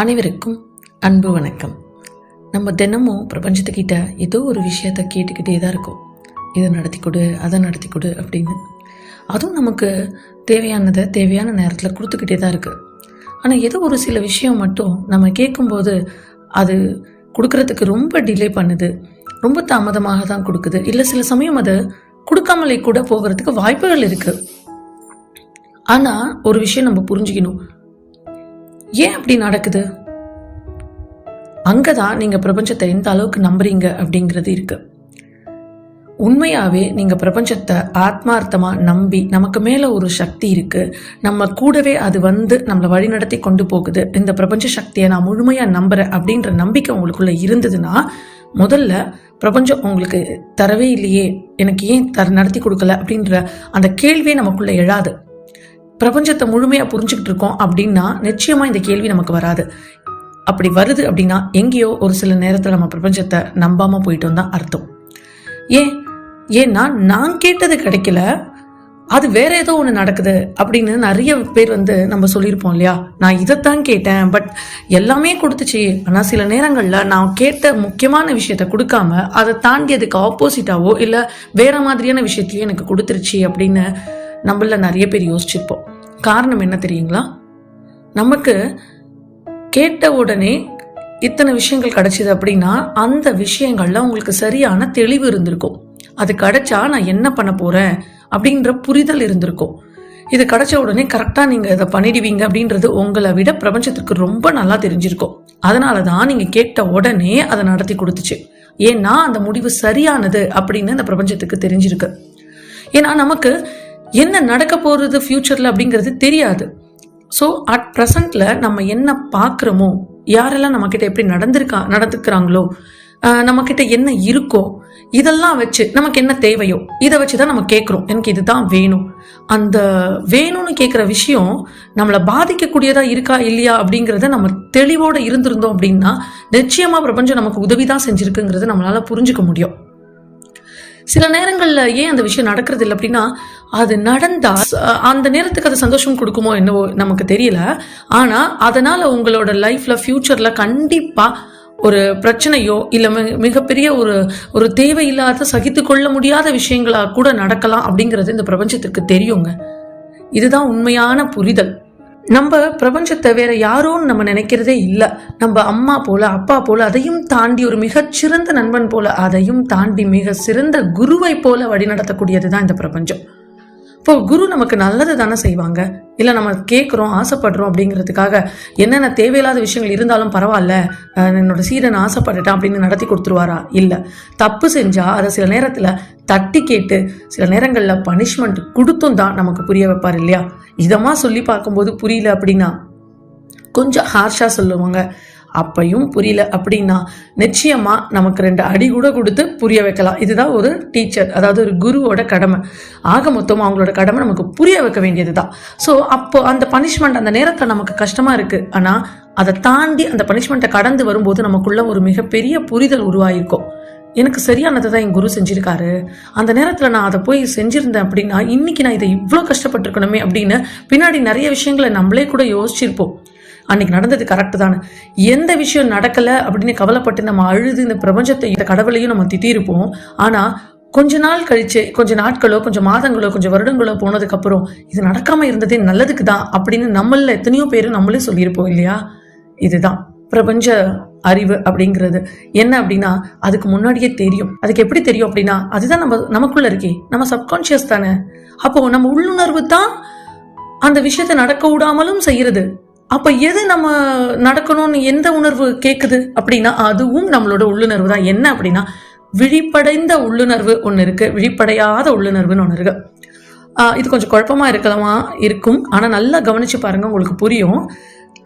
அனைவருக்கும் அன்பு வணக்கம். நம்ம தினமும் பிரபஞ்சத்துக்கிட்ட ஏதோ ஒரு விஷயத்த கேட்டுக்கிட்டே தான் இருக்கும். இதை நடத்தி கொடு அதை நடத்தி கொடு அப்படின்னு. அதுவும் நமக்கு தேவையானதை தேவையான நேரத்தில் கொடுத்துக்கிட்டே தான் இருக்குது ஆனால் ஏதோ ஒரு சில விஷயம் மட்டும் நம்ம கேட்கும்போது அது கொடுக்கறதுக்கு ரொம்ப டிலே பண்ணுது. ரொம்ப தாமதமாக தான் கொடுக்குது. இல்லை சில சமயம் அது கொடுக்காமலே கூட போகிறதுக்கு வாய்ப்புகள் இருக்குது ஆனால் ஒரு விஷயம் நம்ம புரிஞ்சுக்கணும். ஏன் அப்படி நடக்குது? அங்கதான் நீங்க பிரபஞ்சத்தை எந்த அளவுக்கு நம்புறீங்க அப்படிங்கிறது இருக்கு. உண்மையாவே நீங்க பிரபஞ்சத்தை ஆத்மார்த்தமா நம்பி நமக்கு மேல ஒரு சக்தி இருக்கு. நம்ம கூடவே அது வந்து நம்மளை வழிநடத்தி கொண்டு போகுது. இந்த பிரபஞ்ச சக்தியை நான் முழுமையா நம்புறேன் அப்படின்ற நம்பிக்கை உங்களுக்குள்ள இருந்ததுன்னா முதல்ல பிரபஞ்சம் உங்களுக்கு தரவே இல்லையே. எனக்கு ஏன் தர நடத்தி கொடுக்கல அப்படின்ற அந்த கேள்வியே நமக்குள்ள எழாது. பிரபஞ்சத்தை முழுமையாக புரிஞ்சுக்கிட்டு இருக்கோம் அப்படின்னா நிச்சயமாக இந்த கேள்வி நமக்கு வராது. அப்படி வருது அப்படின்னா எங்கேயோ ஒரு சில நேரத்தில் நம்ம பிரபஞ்சத்தை நம்பாமல் போயிட்டோம் தான் அர்த்தம். ஏன்? ஏன்னா நான் கேட்டது கிடைக்கல அது வேற ஏதோ ஒன்று நடக்குது அப்படின்னு நிறைய பேர் வந்து நம்ம சொல்லியிருப்போம் இல்லையா? நான் இதைத்தான் கேட்டேன் பட் எல்லாமே கொடுத்துச்சு. ஆனால் சில நேரங்களில் நான் கேட்ட முக்கியமான விஷயத்த கொடுக்காம அதை தாண்டி அதுக்கு ஆப்போசிட்டாவோ இல்லை வேற மாதிரியான விஷயத்தையும் எனக்கு கொடுத்துருச்சு அப்படின்னு நம்மள நிறைய பேர் யோசிச்சிருப்போம். காரணம் என்ன தெரியுங்களா? நமக்கு கேட்ட உடனே இத்தனை விஷயங்கள் கிடைச்சிது அப்படின்னா அந்த விஷயங்கள்ல உங்களுக்கு சரியான தெளிவு இருந்திருக்கும். அது கிடைச்சா நான் என்ன பண்ண போறேன் அப்படின்ற புரிதல் இருந்திருக்கும். இது கிடைச்ச உடனே கரெக்டாக நீங்கள் இதை பண்ணிடுவீங்க அப்படின்றது உங்களை விட பிரபஞ்சத்துக்கு ரொம்ப நல்லா தெரிஞ்சிருக்கும். அதனால தான் நீங்கள் கேட்ட உடனே அதை நடத்தி கொடுத்துச்சு. ஏன்னா அந்த முடிவு சரியானது அப்படின்னு அந்த பிரபஞ்சத்துக்கு தெரிஞ்சிருக்கு. ஏன்னா நமக்கு என்ன நடக்க போகிறது ஃப்யூச்சரில் அப்படிங்கிறது தெரியாது. ஸோ அட் ப்ரெசண்ட்ல நம்ம என்ன பார்க்குறோமோ யாரெல்லாம் நம்மக்கிட்ட எப்படி நடந்திருக்கா நடந்துக்கிறாங்களோ நம்மக்கிட்ட என்ன இருக்கோ இதெல்லாம் வச்சு நமக்கு என்ன தேவையோ இதை வச்சு தான் நம்ம கேட்குறோம். எனக்கு இதுதான் வேணும். அந்த வேணும்னு கேட்குற விஷயம் நம்மளை பாதிக்கக்கூடியதா இருக்கா இல்லையா அப்படிங்கிறத நம்ம தெளிவோட இருந்திருந்தோம் அப்படின்னா நிச்சயமா பிரபஞ்சம் நமக்கு உதவி தான் செஞ்சிருக்குங்கிறத நம்மளால புரிஞ்சுக்க முடியும். சில நேரங்கள்ல ஏன் அந்த விஷயம் நடக்கிறது இல்லை அப்படின்னா அது நடந்தா அந்த நேரத்துக்கு அது சந்தோஷம் கொடுக்குமோ என்னவோ நமக்கு தெரியல. ஆனா அதனால உங்களோட லைஃப்ல ஃபியூச்சர்ல கண்டிப்பா ஒரு பிரச்சனையோ இல்லை மிகப்பெரிய ஒரு ஒரு தேவையில்லாத சகித்து கொள்ள முடியாத விஷயங்களா கூட நடக்கலாம் அப்படிங்கிறது இந்த பிரபஞ்சத்திற்கு தெரியுங்க. இதுதான் உண்மையான புரிதல். நம்ம பிரபஞ்சத்தை வேற யாரோன்னு நம்ம நினைக்கிறதே இல்லை. நம்ம அம்மா போல அப்பா போல அதையும் தாண்டி ஒரு மிகச்சிறந்த நண்பன் போல அதையும் தாண்டி மிக சிறந்த குருவை போல வழிநடத்தக்கூடியது தான் இந்த பிரபஞ்சம். இப்போ குரு நமக்கு நல்லது தானே செய்வாங்க? இல்லை நம்ம கேட்குறோம் ஆசைப்படுறோம் அப்படிங்கிறதுக்காக என்னென்ன தேவையில்லாத விஷயங்கள் இருந்தாலும் பரவாயில்ல என்னோட சீரன் ஆசைப்பட்டுட்டேன் அப்படின்னு நடத்தி கொடுத்துருவாரா? இல்லை. தப்பு செஞ்சா அதை சில நேரத்தில் தட்டி கேட்டு சில நேரங்களில் பனிஷ்மெண்ட் கொடுத்தும் தான் நமக்கு புரிய வைப்பார் இல்லையா? இதமாக சொல்லி பார்க்கும்போது புரியல அப்படின்னா கொஞ்சம் ஹார்ஷாக சொல்லுவாங்க. அப்பையும் புரியல அப்படின்னா நிச்சயமா நமக்கு ரெண்டு அடி கூட கொடுத்து புரிய வைக்கலாம். இதுதான் ஒரு டீச்சர் அதாவது ஒரு குருவோட கடமை. ஆக மொத்தம் அவங்களோட கடமை நமக்கு புரிய வைக்க வேண்டியது தான் ஸோ அப்போ அந்த பனிஷ்மெண்ட் அந்த நேரத்தில் நமக்கு கஷ்டமா இருக்கு. ஆனால் அதை தாண்டி அந்த பனிஷ்மெண்ட்டை கடந்து வரும்போது நமக்குள்ள ஒரு மிகப்பெரிய புரிதல் உருவாயிருக்கும். எனக்கு சரியானதை தான் என் குரு செஞ்சிருக்காரு. அந்த நேரத்தில் நான் அதை போய் செஞ்சிருந்தேன் அப்படின்னா இன்னைக்கு நான் இதை இவ்வளோ கஷ்டப்பட்டிருக்கணுமே அப்படின்னு பின்னாடி நிறைய விஷயங்களை நம்மளே கூட யோசிச்சிருப்போம். அன்னைக்கு நடந்தது கரெக்டு தானே. எந்த விஷயம் நடக்கலை அப்படின்னு கவலைப்பட்டு நம்ம அழுது இந்த பிரபஞ்சத்தை இந்த கடவுளையும் நம்ம திட்டியிருப்போம் ஆனால் கொஞ்ச நாள் கழிச்சு கொஞ்ச நாட்களோ கொஞ்சம் மாதங்களோ கொஞ்சம் வருடங்களோ போனதுக்கப்புறம் இது நடக்காம இருந்ததே நல்லதுக்கு தான் அப்படின்னு நம்மள எத்தனையோ பேர் நம்மளே சொல்லியிருப்போம் இல்லையா? இதுதான். பிரபஞ்ச அறிவு அப்படிங்கிறது. என்ன அப்படின்னா அதுக்கு முன்னாடியே தெரியும். அதுக்கு எப்படி தெரியும் அப்படின்னா அதுதான் நம்ம நமக்குள்ள இருக்கே. நம்ம சப்கான்ஷியஸ் தானே. அப்போ நம்ம உள்ளுணர்வு தான் அந்த விஷயத்தை நடக்க விடாமலும் செய்யறது அப்போ எது நம்ம நடக்கணும்னு எந்த உணர்வு கேட்குது அப்படின்னா அதுவும் நம்மளோட உள்ளுணர்வு தான். என்ன அப்படின்னா விழிப்படைந்த உள்ளுணர்வு ஒன்று இருக்கு. விழிப்படையாத உள்ளுணர்வுன்னு ஒன்று இருக்கு. ஆஹ் இது கொஞ்சம் குழப்பமா இருக்கலாமா? இருக்கும். ஆனா நல்லா கவனிச்சு பாருங்க உங்களுக்கு புரியும்.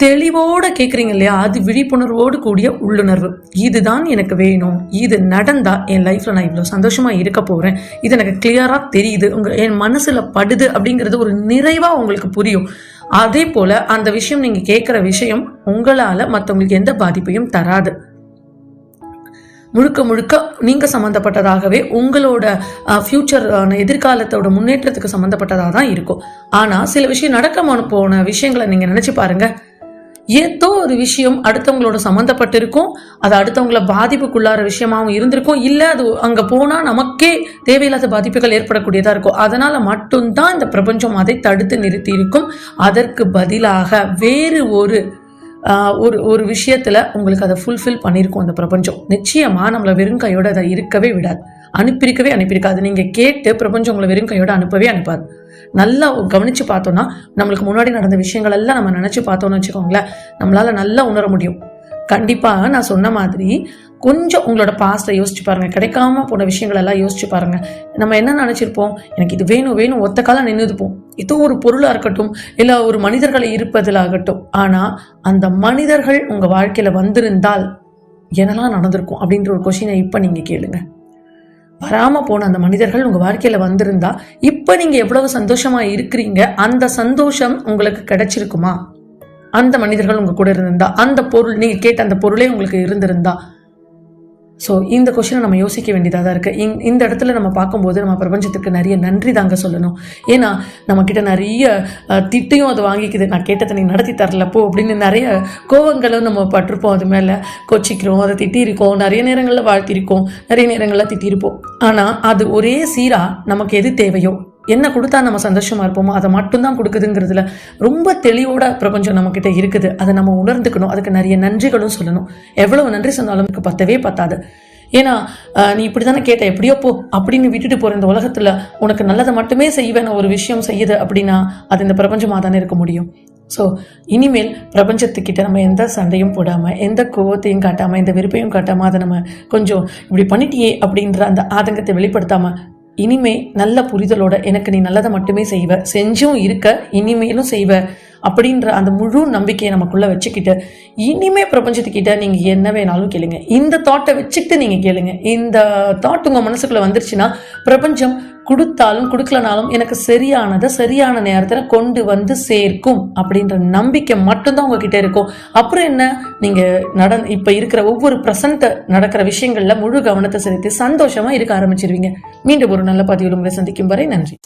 தெளிவோட கேக்குறீங்க இல்லையா? அது விழிப்புணர்வோடு கூடிய உள்ளுணர்வு. இதுதான் எனக்கு வேணும். இது நடந்தா என் லைஃப்ல நான் இவ்வளோ சந்தோஷமா இருக்க போறேன். இது எனக்கு கிளியரா தெரியுது. உங்க என் மனசுல படுது அப்படிங்கிறது ஒரு நிறைவா உங்களுக்கு புரியும். அதே போல அந்த விஷயம் நீங்க கேட்குற விஷயம் உங்களால மற்றவங்களுக்கு எந்த பாதிப்பையும் தராது. முழுக்க முழுக்க நீங்க சம்பந்தப்பட்டதாகவே உங்களோட ஃபியூச்சர் எதிர்காலத்தோட முன்னேற்றத்துக்கு சம்மந்தப்பட்டதாக தான் இருக்கும். ஆனா சில விஷயம் நடக்க போன விஷயங்களை நீங்க நினைச்சு பாருங்க. ஏதோ ஒரு விஷயம் அடுத்தவங்களோட சம்மந்தப்பட்டிருக்கும் அது அடுத்தவங்கள பாதிப்புக்குள்ளார விஷயமாகவும் இருந்திருக்கும் இல்லை அது அங்கே போனால் நமக்கே தேவையில்லாத பாதிப்புகள் ஏற்படக்கூடியதாக இருக்கும். அதனால் மட்டும்தான் இந்த பிரபஞ்சம் அதை தடுத்து நிறுத்தி இருக்கும் அதற்கு பதிலாக வேறு ஒரு ஒரு ஒரு விஷயத்தில் உங்களுக்கு அதை ஃபுல்ஃபில் பண்ணியிருக்கும் அந்த பிரபஞ்சம். நிச்சயமாக நம்மளை வெறும் கையோடு அதை இருக்கவே விடாது. அனுப்பியிருக்கவே அனுப்பியிருக்காது. நீங்கள் கேட்டு பிரபஞ்சம் உங்களை வெறும் கையோட அனுப்பவே அனுப்பாது. நல்லா கவனித்து பார்த்தோன்னா நம்மளுக்கு முன்னாடி நடந்த விஷயங்கள் எல்லாம் நம்ம நினச்சி பார்த்தோம்னு வச்சுக்கோங்களேன் நம்மளால் நல்லா உணர முடியும். கண்டிப்பாக நான் சொன்ன மாதிரி கொஞ்சம் உங்களோட பாஸ்ட்டை யோசிச்சு பாருங்கள் கிடைக்காம போன விஷயங்கள் எல்லாம் யோசிச்சு பாருங்கள் நம்ம என்ன நினச்சிருப்போம்? எனக்கு இது வேணும் வேணும் ஒத்த காலம் நின்றுதுப்போம் ஏதோ ஒரு பொருளாக இருக்கட்டும் இல்லை ஒரு மனிதர்களை இருப்பதிலாகட்டும். ஆனால் அந்த மனிதர்கள் உங்கள் வாழ்க்கையில் வந்திருந்தால் என்னெல்லாம் நடந்திருக்கும் அப்படின்ற ஒரு கொஷினை இப்போ நீங்கள் கேளுங்கள் வராமல் போன அந்த மனிதர்கள் உங்கள் வாழ்க்கையில் வந்திருந்தா இப்போ நீங்கள் எவ்வளவு சந்தோஷமாக இருக்கிறீங்க அந்த சந்தோஷம் உங்களுக்கு கிடைச்சிருக்குமா? அந்த மனிதர்கள் உங்கள் கூட இருந்திருந்தா அந்த பொருள் நீங்கள் கேட்ட அந்த பொருளே உங்களுக்கு இருந்திருந்தா ஸோ இந்த கொஷினை நம்ம யோசிக்க வேண்டியதாக தான் இருக்குது இங் இந்த இடத்துல நம்ம பார்க்கும்போது நம்ம பிரபஞ்சத்துக்கு நிறைய நன்றி தாங்க சொல்லணும். ஏன்னா நம்மக்கிட்ட நிறைய திட்டையும் அது வாங்கிக்குது. நான் கேட்டதை நீ நடத்தி தரலப்போ அப்படின்னு நிறைய கோவங்களும் நம்ம பட்டிருப்போம். அது மேலே கொச்சிக்கிறோம் அதை திட்டியிருக்கோம். நிறைய நேரங்களில் வாழ்த்திருக்கோம் நிறைய நேரங்களில் திட்டியிருப்போம். ஆனால் அது ஒரே சீராக நமக்கு எது தேவையோ என்ன கொடுத்தா நம்ம சந்தோஷமாக இருப்போமோ அதை மட்டும்தான் கொடுக்குதுங்கிறதுல ரொம்ப தெளிவோட பிரபஞ்சம் நம்மக்கிட்ட இருக்குது. அதை நம்ம உணர்ந்துக்கணும். அதுக்கு நிறைய நன்றிகளும் சொல்லணும். எவ்வளவு நன்றி சொன்னாலும் பத்தவே பத்தாது. ஏன்னா நீ இப்படி தானே கேட்ட எப்படியோ போ அப்படின்னு விட்டுட்டு போகிற இந்த உலகத்தில் உனக்கு நல்லதை மட்டுமே செய்வேன் ஒரு விஷயம் செய்யுது அப்படின்னா அது இந்த பிரபஞ்சமாக தானே இருக்க முடியும். ஸோ இனிமேல் பிரபஞ்சத்துக்கிட்ட நம்ம எந்த சண்டையும் போடாமல் எந்த கோவத்தையும் காட்டாமல் எந்த வெறுப்பையும் காட்டாமல் அதை நம்ம கொஞ்சம் இப்படி பண்ணிட்டியே அப்படின்ற அந்த ஆதங்கத்தை வெளிப்படுத்தாமல் இனிமே நல்ல புரிதலோட எனக்கு நீ நல்லதை மட்டுமே செய்வ. செஞ்சும் இருக்க இனிமேலும் செய்வ. அப்படின்ற அந்த முழு நம்பிக்கையை நமக்குள்ள வச்சுக்கிட்டு இனிமே பிரபஞ்சத்துக்கிட்ட நீங்க என்ன வேணாலும் கேளுங்க. இந்த தாட்டை வச்சுக்கிட்டு நீங்க கேளுங்க. இந்த தாட் உங்க மனசுக்குள்ள வந்துருச்சுன்னா பிரபஞ்சம் கொடுத்தாலும் கொடுக்கலனாலும் எனக்கு சரியானதை சரியான நேரத்துல கொண்டு வந்து சேர்க்கும் அப்படின்ற நம்பிக்கை மட்டும்தான் உங்ககிட்ட இருக்கும். அப்புறம் என்ன? நீங்க நட இப்ப இருக்கிற ஒவ்வொரு பிரசன்ட் நடக்கிற விஷயங்கள்ல முழு கவனத்தை செலுத்தி சந்தோஷமா இருக்க ஆரம்பிச்சிருவீங்க. மீண்டும் ஒரு நல்ல பதிவில் உங்களை சந்திக்கும் வரை நன்றி.